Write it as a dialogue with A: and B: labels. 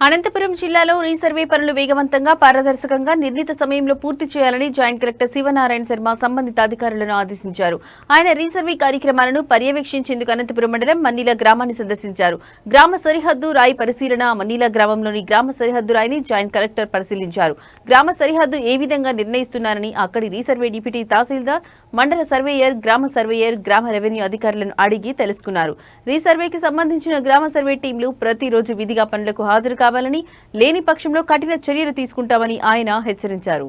A: అనంతపురం జిల్లాలో రీసర్వే పనులు వేగవంతంగా పారదర్శకంగా నిర్ణీత సమయంలో పూర్తి చేయాలని జాయింట్ కలెక్టర్ శివనారాయణ శర్మ సంబంధిత అధికారులను ఆదేశించారు. ఆయన రీసర్వే కార్యక్రమాలను పర్యవేక్షించేందుకు అనంతపురం మండలం మన్నీల గ్రామాన్ని సందర్శించారు. గ్రామ సరిహద్దు రాయి పరిశీలన మన్నీల గ్రామంలోని గ్రామ సరిహద్దు రాయిని జాయింట్ కలెక్టర్ పరిశీలించారు. గ్రామ సరిహద్దు ఏ విధంగా నిర్ణయిస్తున్నారని అక్కడి రీసర్వే డిప్యూటీ తహసీల్దార్ మండల సర్వేయర్ గ్రామ సర్వేయర్ గ్రామ రెవెన్యూ అధికారులను అడిగి తెలుసుకున్నారు. రీసర్వేకి సంబంధించిన గ్రామ సర్వే టీంలు ప్రతిరోజు విధిగా పనులకు హాజరు కావాలని లేని పక్షంలో కఠిన చర్యలు తీసుకుంటామని ఆయన హెచ్చరించారు.